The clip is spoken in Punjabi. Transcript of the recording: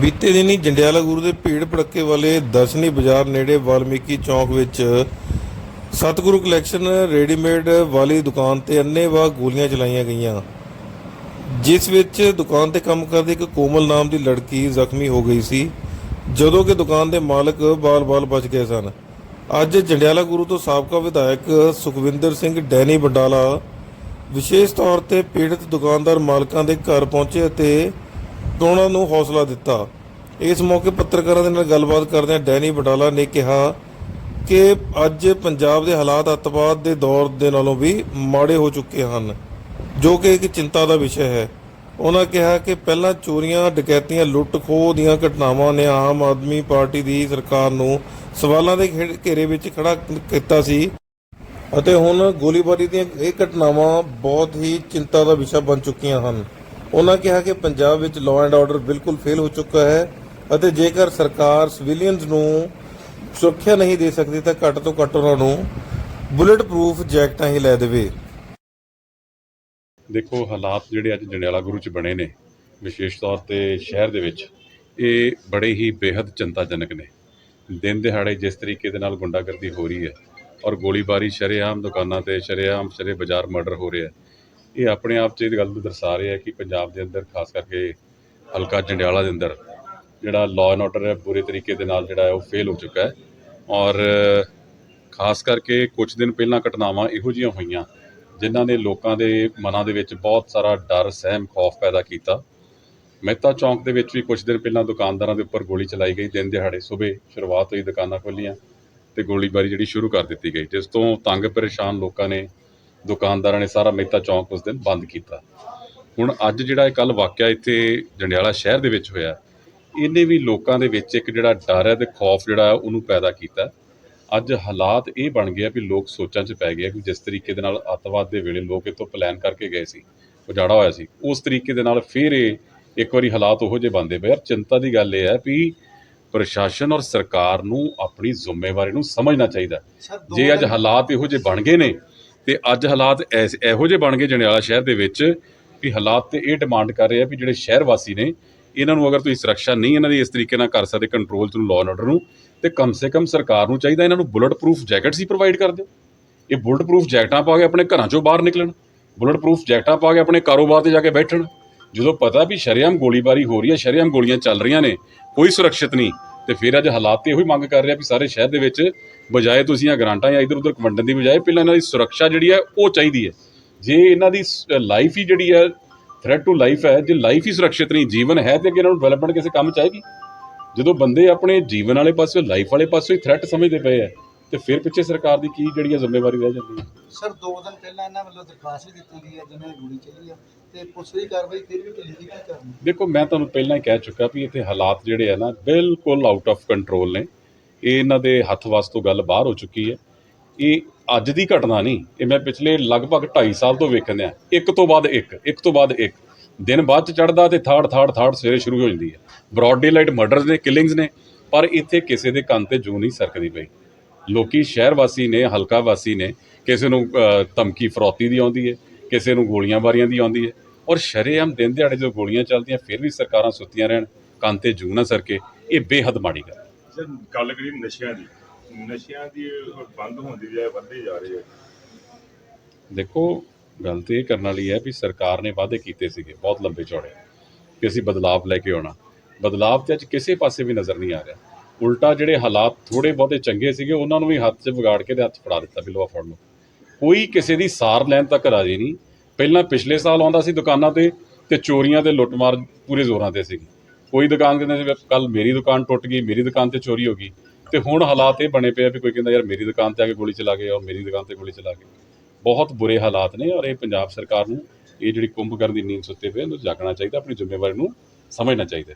ਬੀਤੇ ਦਿਨੀ ਜੰਡਿਆਲਾ ਗੁਰੂ ਦੇ ਭੀੜ ਭੜੱਕੇ ਵਾਲੇ ਦਰਸ਼ਨੀ ਬਾਜ਼ਾਰ ਨੇੜੇ ਵਾਲਮੀਕੀ ਚੌਂਕ ਵਿੱਚ ਸਤਿਗੁਰੂ ਕਲੈਕਸ਼ਨ ਰੈਡੀਮੇਡ ਵਾਲੀ ਦੁਕਾਨ ਤੇ ਅੰਨ੍ਹੇਵਾਹ ਗੋਲੀਆਂ ਚਲਾਈਆਂ ਗਈਆਂ, ਜਿਸ ਵਿੱਚ ਦੁਕਾਨ ਤੇ ਕੰਮ ਕਰਦੀ ਇੱਕ ਕੋਮਲ ਨਾਮ ਦੀ ਲੜਕੀ ਜ਼ਖਮੀ ਹੋ ਗਈ ਸੀ, ਜਦੋਂ ਕਿ ਦੁਕਾਨ ਦੇ ਮਾਲਕ ਬਾਲ-ਬਾਲ ਬਚ ਗਏ ਸਨ। ਅੱਜ ਜੰਡਿਆਲਾ ਗੁਰੂ ਤੋਂ ਸਾਬਕਾ ਵਿਧਾਇਕ ਸੁਖਵਿੰਦਰ ਸਿੰਘ ਡੈਨੀ ਬੰਡਾਲਾ ਵਿਸ਼ੇਸ਼ ਤੌਰ ਤੇ ਪੀੜਤ ਦੁਕਾਨਦਾਰ ਮਾਲਕਾਂ ਦੇ ਘਰ ਪਹੁੰਚੇ ਅਤੇ ਉਹਨਾਂ ਨੂੰ ਹੌਸਲਾ ਦਿੱਤਾ। ਇਸ ਮੌਕੇ ਪੱਤਰਕਾਰਾਂ ਦੇ ਨਾਲ ਗੱਲਬਾਤ ਕਰਦਿਆਂ ਡੈਨੀ ਬਟਾਲਾ ਨੇ ਕਿਹਾ ਕਿ ਅੱਜ ਪੰਜਾਬ ਦੇ ਹਾਲਾਤ ਅੱਤਵਾਦ ਦੇ ਦੌਰ ਦੇ ਨਾਲੋਂ ਵੀ ਮਾੜੇ ਹੋ ਚੁੱਕੇ ਹਨ, ਜੋ ਕਿ ਇੱਕ ਚਿੰਤਾ ਦਾ ਵਿਸ਼ਾ ਹੈ। ਉਹਨਾਂ ਕਿਹਾ ਕਿ ਪਹਿਲਾਂ ਚੋਰੀਆਂ, ਡਕੈਤੀਆਂ ਲੁੱਟ ਖੋਹ ਦੀਆਂ ਘਟਨਾਵਾਂ ਨੇ ਆਮ ਆਦਮੀ ਪਾਰਟੀ ਦੀ ਸਰਕਾਰ ਨੂੰ ਸਵਾਲਾਂ ਦੇ ਘੇ- ਘੇਰੇ ਵਿੱਚ ਖੜਾ ਕੀਤਾ ਸੀ ਅਤੇ ਹੁਣ ਗੋਲੀਬਾਰੀ ਦੀਆਂ ਇਹ ਘਟਨਾਵਾਂ ਬਹੁਤ ਹੀ ਚਿੰਤਾ ਦਾ ਵਿਸ਼ਾ ਬਣ ਚੁੱਕੀਆਂ ਹਨ। ਉਹਨਾਂ ਕਿਹਾ ਕਿ ਪੰਜਾਬ ਵਿੱਚ ਲਾਅ ਐਂਡ ਆਰਡਰ ਬਿਲਕੁਲ ਫੇਲ ਹੋ ਚੁੱਕਾ ਹੈ ਅਤੇ ਜੇਕਰ ਸਰਕਾਰ ਸਿਵਿਲੀਅਨਸ ਨੂੰ ਸੁਰੱਖਿਆ ਨਹੀਂ ਦੇ ਸਕਦੀ ਤਾਂ ਘੱਟ ਤੋਂ ਘੱਟ ਉਹਨਾਂ ਨੂੰ ਬੁਲੇਟ ਪ੍ਰੂਫ ਜੈਕਟਾਂ ਹੀ ਲੈ ਦੇਵੇ। ਦੇਖੋ, ਹਾਲਾਤ ਜਿਹੜੇ ਅੱਜ ਜੰਡਿਆਲਾ ਗੁਰੂ ਚ ਬਣੇ ਨੇ, ਵਿਸ਼ੇਸ਼ ਤੌਰ ਤੇ ਸ਼ਹਿਰ ਦੇ ਵਿੱਚ, ਇਹ ਬੜੇ ਹੀ ਬੇहद ਚਿੰਤਾਜਨਕ ਨੇ। ਦਿਨ ਦਿਹਾੜੇ ਜਿਸ ਤਰੀਕੇ ਦੇ ਨਾਲ ਗੁੰਡਾਗਰਦੀ ਹੋ ਰਹੀ ਹੈ ਔਰ ਗੋਲੀਬਾਰੀ ਸ਼ਰੇਆਮ ਦੁਕਾਨਾਂ ਤੇ, ਸ਼ਰੇਆਮ ਸ਼ਰੇ ਬਾਜ਼ਾਰ ਮਰਡਰ ਹੋ ਰਿਹਾ ਹੈ ਇਹ ਆਪਣੇ ਆਪ 'ਚ ਇਹ ਗੱਲ ਨੂੰ ਦਰਸਾ ਰਿਹਾ ਕਿ ਪੰਜਾਬ ਦੇ ਅੰਦਰ, ਖਾਸ ਕਰਕੇ ਹਲਕਾ ਜੰਡਿਆਲਾ ਦੇ ਅੰਦਰ, ਜਿਹੜਾ ਲਾਅ ਐਂਡ ਆਰਡਰ ਹੈ ਪੂਰੇ ਤਰੀਕੇ ਦੇ ਨਾਲ ਜਿਹੜਾ ਹੈ ਉਹ ਫੇਲ ਹੋ ਚੁੱਕਾ ਹੈ। ਔਰ ਖਾਸ ਕਰਕੇ ਕੁਝ ਦਿਨ ਪਹਿਲਾਂ ਘਟਨਾਵਾਂ ਇਹੋ ਜਿਹੀਆਂ ਹੋਈਆਂ, ਜਿਨ੍ਹਾਂ ਨੇ ਲੋਕਾਂ ਦੇ ਮਨਾਂ ਦੇ ਵਿੱਚ ਬਹੁਤ ਸਾਰਾ ਡਰ, ਸਹਿਮ, ਖੌਫ ਪੈਦਾ ਕੀਤਾ। ਮਹਿਤਾ ਚੌਂਕ ਦੇ ਵਿੱਚ ਵੀ ਕੁਝ ਦਿਨ ਪਹਿਲਾਂ ਦੁਕਾਨਦਾਰਾਂ ਦੇ ਉੱਪਰ ਗੋਲੀ ਚਲਾਈ ਗਈ। ਦਿਨ ਦਿਹਾੜੇ ਸਵੇਰ ਸ਼ੁਰੂਆਤ ਹੋਈ ਦੁਕਾਨਾਂ ਖੋਲੀਆਂ ਤੇ ਗੋਲੀਬਾਰੀ ਜਿਹੜੀ ਸ਼ੁਰੂ ਕਰ ਦਿੱਤੀ ਗਈ, ਜਿਸ ਤੋਂ ਤੰਗ ਪਰੇਸ਼ਾਨ ਲੋਕਾਂ ਨੇ ਦੁਕਾਨਦਾਰਾਂ ਨੇ ਸਾਰਾ ਮਹਿਤਾ ਚੌਂਕ ਉਸ ਦਿਨ ਬੰਦ ਕੀਤਾ। ਹੁਣ ਅੱਜ ਜਿਹੜਾ ਇਹ ਕੱਲ ਵਾਕਿਆ ਇੱਥੇ ਜੰਡਿਆਲਾ ਸ਼ਹਿਰ ਦੇ ਵਿੱਚ ਹੋਇਆ ਇਹਨੇ ਵੀ ਲੋਕਾਂ ਦੇ ਵਿੱਚ ਇੱਕ ਜਿਹੜਾ ਡਰ ਹੈ ਤੇ ਖੌਫ ਜਿਹੜਾ ਹੈ ਉਹਨੂੰ ਪੈਦਾ ਕੀਤਾ। ਅੱਜ ਹਾਲਾਤ ਇਹ ਬਣ ਗਿਆ ਵੀ ਲੋਕ ਸੋਚਾਂ 'ਚ ਪੈ ਗਏ ਕਿ ਜਿਸ ਤਰੀਕੇ ਦੇ ਨਾਲ ਅੱਤਵਾਦ ਦੇ ਵੇਲੇ ਲੋਕ ਇਤੋਂ ਪਲਾਨ ਕਰਕੇ ਗਏ ਸੀ ਉਜਾੜਾ ਹੋਇਆ ਸੀ। ਉਸ ਤਰੀਕੇ ਦੇ ਨਾਲ ਫਿਰ ਇਹ ਇੱਕ ਵਾਰੀ ਹਾਲਾਤ ਉਹੋ ਜਿਹੇ ਬਣਦੇ ਪਏ ਯਾਰ ਚਿੰਤਾ ਦੀ ਗੱਲ ਇਹ ਹੈ ਵੀ ਪ੍ਰਸ਼ਾਸਨ ਔਰ ਸਰਕਾਰ ਨੂੰ ਆਪਣੀ ਜ਼ਿੰਮੇਵਾਰੀ ਨੂੰ ਸਮਝਣਾ ਚਾਹੀਦਾ। ਜੇ ਅੱਜ ਹਾਲਾਤ ਇਹੋ ਜਿਹੇ ਬਣ ਗਏ ਨੇ ਤੇ ਅੱਜ ਹਾਲਾਤ ਐਸ- ਇਹੋ ਜਿਹੇ ਬਣ ਗਏ ਜੰਡਿਆਲਾ ਸ਼ਹਿਰ ਦੇ ਵਿੱਚ ਵੀ ਹਾਲਾਤ ਤੇ ਇਹ ਡਿਮਾਂਡ ਕਰ ਰਹੇ ਆ ਵੀ ਜਿਹੜੇ ਸ਼ਹਿਰ ਵਾਸੀ ਨੇ, ਇਹਨਾਂ ਨੂੰ ਅਗਰ ਤੁਸੀਂ ਸੁਰੱਖਿਆ ਨਹੀਂ ਇਹਨਾਂ ਦੀ ਇਸ ਤਰੀਕੇ ਨਾਲ ਕਰ ਸਕਦੇ ਕੰਟਰੋਲ ਚ ਨੂੰ ਲਾਅ ਐਂਡ ਆਰਡਰ ਨੂੰ, ਤੇ ਕਮ ਸੇ ਕਮ ਸਰਕਾਰ ਨੂੰ ਚਾਹੀਦਾ ਇਹਨਾਂ ਨੂੰ ਬੁਲਟ ਪ੍ਰੂਫ ਜੈਕਟਸ ਹੀ ਪ੍ਰੋਵਾਈਡ ਕਰ ਦਿਓ। ਇਹ ਬੁਲਟ ਪ੍ਰੂਫ ਜੈਕਟਾਂ ਪਾ ਕੇ ਆਪਣੇ ਘਰਾਂ ਚੋਂ ਬਾਹਰ ਨਿਕਲਣ ਬੁਲਟ ਪ੍ਰੂਫ ਜੈਕਟਾਂ ਪਾ ਕੇ ਆਪਣੇ ਕਾਰੋਬਾਰ ਤੇ ਜਾ ਕੇ ਬੈਠਣ। ਜਦੋਂ ਪਤਾ ਵੀ ਸ਼ਰੇਆਮ ਗੋਲੀਬਾਰੀ ਹੋ ਰਹੀ ਹੈ, ਸ਼ਰੇਆਮ ਗੋਲੀਆਂ ਚੱਲ ਰਹੀਆਂ ਨੇ, ਕੋਈ ਸੁਰੱਖਿਅਤ ਨਹੀਂ। ਤੇ ਫਿਰ ਅੱਜ ਹਾਲਾਤ ਤੇ ਇਹੋ ਹੀ ਮੰਗ ਕਰ ਰਿਹਾ ਵੀ ਸਾਰੇ ਸ਼ਹਿਰ ਦੇ ਵਿੱਚ ਬਜਾਏ ਤੁਸੀਂ ਆ ਗ੍ਰਾਂਟਾਂ ਜਾਂ ਇਧਰ ਉਧਰ ਵੰਡਣ ਦੀ ਬਜਾਏ ਪਹਿਲਾਂ ਇਹਨਾਂ ਦੀ ਸੁਰੱਖਿਆ ਜਿਹੜੀ ਹੈ ਉਹ ਚਾਹੀਦੀ ਹੈ। ਜੇ ਇਹਨਾਂ ਦੀ ਲਾਈਫ ਹੀ ਜਿਹੜੀ ਹੈ ਥ੍ਰੈਟ ਟੂ ਲਾਈਫ ਹੈ, ਜੇ ਲਾਈਫ ਹੀ ਸੁਰੱਖਿਅਤ ਨਹੀਂ, ਜੀਵਨ ਹੈ ਤੇ ਕਿ ਇਹਨਾਂ ਨੂੰ ਡਿਵੈਲਪਮੈਂਟ ਕਿਸੇ ਕੰਮ ਚ ਜਦੋਂ ਬੰਦੇ ਆਪਣੇ ਜੀਵਨ ਵਾਲੇ ਪਾਸੇ ਲਾਈਫ ਵਾਲੇ ਪਾਸੇ ਹੀ ਥ੍ਰੈਟ ਸਮਝਦੇ ਪਏ ਆ ਤੇ ਫਿਰ ਪਿੱਛੇ ਸਰਕਾਰ ਦੀ ਕੀ ਜਿਹੜੀ ਹੈ ਜ਼ਿੰਮੇਵਾਰੀ ਰਹਿ ਜਾਂਦੀ ਹੈ ਸਰ ਦੋ ਦਿਨ ਪਹਿਲਾਂ ਇਹਨਾਂ ਵੱਲੋਂ ਦਰਖਾਸਤ ਵੀ ਦਿੱਤੀ ਗਈ ਹੈ ਜਿਨ੍ਹਾਂ ਦੀ ਗੋਲੀ ਚੱਲੀ ਆ ਤੇ ਪੁਲਿਸ ਦੀ ਕਾਰਵਾਈ ਫਿਰ ਵੀ ਢਿੱਲੀ ਕੀ ਕਰਨੀ ਦੇਖੋ ਮੈਂ ਤੁਹਾਨੂੰ ਪਹਿਲਾਂ ਹੀ ਕਹਿ ਚੁੱਕਾ ਵੀ ਇੱਥੇ ਹਾਲਾਤ ਜਿਹੜੇ ਆ ਨਾ ਬਿਲਕੁਲ ਆਊਟ ਆਫ ਕੰਟਰੋਲ ਨੇ। ਇਹ ਇਹਨਾਂ ਦੇ ਹੱਥ ਵੱਸ ਤੋਂ ਗੱਲ ਬਾਹਰ ਹੋ ਚੁੱਕੀ ਹੈ। ਇਹ ਅੱਜ ਦੀ ਘਟਨਾ ਨਹੀਂ ਇਹ ਮੈਂ ਪਿਛਲੇ ਲਗਭਗ 2.5 ਸਾਲ ਤੋਂ ਵੇਖਣ ਦਿਆਂ। ਇੱਕ ਤੋਂ ਬਾਅਦ ਇੱਕ ਇੱਕ ਤੋਂ ਬਾਅਦ ਇੱਕ। ਦਿਨ ਬਾਅਦ ਚ ਚੜਦਾ ਤੇ ਥਾੜ ਥਾੜ ਥਾੜ ਸਵੇਰੇ ਸ਼ੁਰੂ ਹੋ ਜਾਂਦੀ ਹੈ। ਬ੍ਰੌਡ ਡੇ ਲਾਈਟ ਮਰਡਰਸ ਨੇ ਕਿਲਿੰਗਸ ਨੇ ਪਰ ਇੱਥੇ ਕਿਸੇ ਦੇ ਕੰਨ ਤੇ ਜੂ ਨਹੀਂ ਸਰਕਦੀ ਪਈ। ਲੋਕੀ ਸ਼ਹਿਰ ਵਾਸੀ ਨੇ ਹਲਕਾ ਵਾਸੀ ਨੇ ਕਿਸੇ ਨੂੰ ਧਮਕੀ ਫਰੌਤੀ ਦੀ ਆਉਂਦੀ ਹੈ ਕਿਸੇ ਨੂੰ ਗੋਲੀਆਂ ਬਾਰੀਆਂ ਦੀ ਆਉਂਦੀ ਹੈ ਔਰ ਸ਼ਰੇਆਮ ਦਿਨ ਦਿਹਾੜੇ ਜੋ ਗੋਲੀਆਂ ਚੱਲਦੀਆਂ ਫਿਰ ਵੀ ਸਰਕਾਰਾਂ ਸੁੱਤੀਆਂ ਰਹਿਣ ਕੰਨ ਤੇ ਜੂ ਨਾ ਸਰਕੇ ਇਹ ਬੇਹੱਦ ਮਾੜੀ ਗੱਲ ਹੈ। ਸਰ ਗੱਲ ਕਰੀ ਨਸ਼ਿਆਂ ਦੀ। ਨਸ਼ਿਆਂ ਦੀ ਬੰਦ ਹੋਣ ਦੀ ਬਜਾਏ ਵੱਧਦੇ ਜਾ ਰਹੇ ਦੇਖੋ ਗੱਲ ਤੇ ਇਹ ਕਰਨ ਵਾਲੀ ਹੈ ਵੀ ਸਰਕਾਰ ਨੇ ਵਾਅਦੇ ਕੀਤੇ ਸੀਗੇ ਬਹੁਤ ਲੰਬੇ ਚੌੜੇ ਕਿ ਅਸੀਂ ਬਦਲਾਵ ਲੈ ਕੇ ਆਉਣਾ। ਬਦਲਾਵ ਤੇ ਅੱਜ ਕਿਸੇ ਪਾਸੇ ਵੀ ਨਜ਼ਰ ਨਹੀਂ ਆ ਰਿਹਾ। ਉਲਟਾ ਜਿਹੜੇ ਹਾਲਾਤ ਥੋੜੇ ਬਹੁਤੇ ਚੰਗੇ ਸੀਗੇ, ਉਹਨਾਂ ਨੂੰ ਵੀ ਹੱਥ 'ਚ ਵਿਗਾੜ ਕੇ ਤੇ ਹੱਥ ਫੜਾ ਦਿੱਤਾ ਵੀ ਲਓ ਆਹ ਫੜ ਲਓ ਕੋਈ ਕਿਸੇ ਦੀ ਸਾਰ ਲੈਣ ਤੱਕ ਰਾਜੀ ਨਹੀਂ। ਪਹਿਲਾਂ ਪਿਛਲੇ ਸਾਲ ਆਉਂਦਾ ਸੀ ਦੁਕਾਨਾਂ ਤੇ ਤੇ ਚੋਰੀਆਂ ਤੇ ਲੁੱਟਮਾਰ ਪੂਰੇ ਜ਼ੋਰਾਂ ਤੇ ਸੀਗੀ। ਕੋਈ ਦੁਕਾਨ ਕਹਿੰਦੇ ਸੀ, ਕੱਲ ਮੇਰੀ ਦੁਕਾਨ ਟੁੱਟ ਗਈ, ਮੇਰੀ ਦੁਕਾਨ ਤੇ ਚੋਰੀ ਹੋ ਗਈ। ਤੇ ਹੁਣ ਹਾਲਾਤ ਇਹ ਬਣੇ ਪਏ ਆ ਵੀ ਕੋਈ ਕਹਿੰਦਾ, ਯਾਰ ਮੇਰੀ ਦੁਕਾਨ ਤੇ ਆ ਕੇ ਗੋਲੀ ਚਲਾ ਗਏ ਔਰ ਮੇਰੀ ਦੁਕਾਨ ਤੇ ਗੋਲੀ ਚਲਾ ਗਏ ਬਹੁਤ ਬੁਰੇ ਹਾਲਾਤ ਨੇ ਔਰ ਇਹ ਪੰਜਾਬ ਸਰਕਾਰ ਨੂੰ ਇਹ ਜਿਹੜੀ ਕੁੰਭਕਰਨ ਦੀ ਨੀਂਦ ਸੁੱਤੇ ਪਏ ਇਹਨੂੰ ਜਾਗਣਾ ਚਾਹੀਦਾ, ਆਪਣੀ ਜ਼ਿੰਮੇਵਾਰੀ ਨੂੰ ਸਮਝਣਾ ਚਾਹੀਦਾ